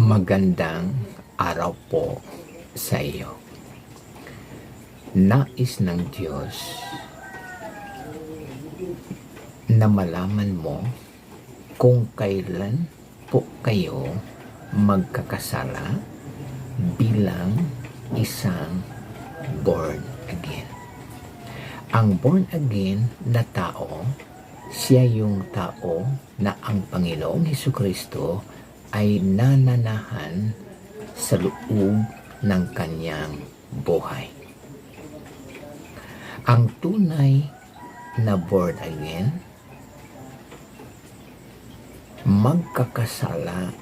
Magandang araw po sa iyo. Nais ng Diyos na malaman mo kung kailan po kayo magkakasala bilang isang born again. Ang born again na tao, siya yung tao na ang Panginoong Heso Kristo ay nananahan sa loob ng kanyang buhay. Ang tunay na born again, magkakasala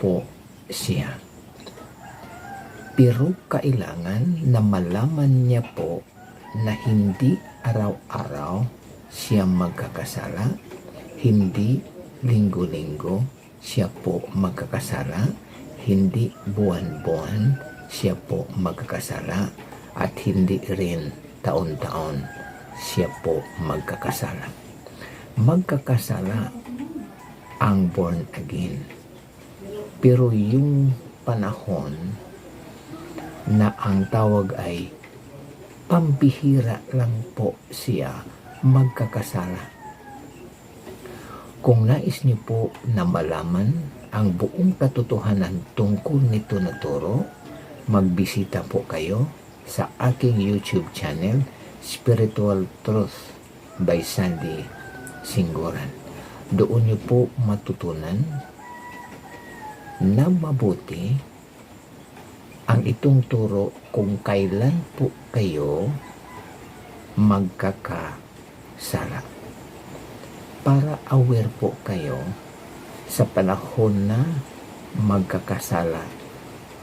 po siya. Pero kailangan na malaman niya po na hindi araw-araw siya magkakasala, hindi linggo-linggo siya po magkakasala, hindi buwan-buwan siya po magkakasala, at hindi rin taon-taon siya po magkakasala. Magkakasala ang born again. Pero yung panahon na ang tawag ay pambihira lang po siya magkakasala. Kung nais niyo po na malaman ang buong katotohanan tungkol nito na turo, magbisita po kayo sa aking YouTube channel, Spiritual Truth by Sandy Singgoran. Doon niyo po matutunan na mabuti ang itong turo kung kailan po kayo magkakasala. Para aware po kayo sa panahon na magkakasala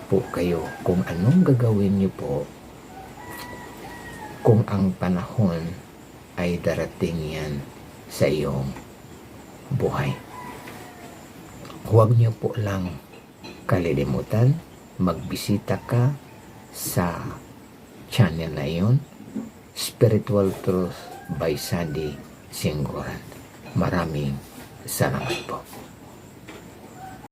po kayo kung anong gagawin niyo po kung ang panahon ay darating yan sa iyong buhay. Huwag niyo po lang kalilimutan magbisita ka sa channel na yun, Spiritual Truth by Sandy Singgoran. Maraming salamat po.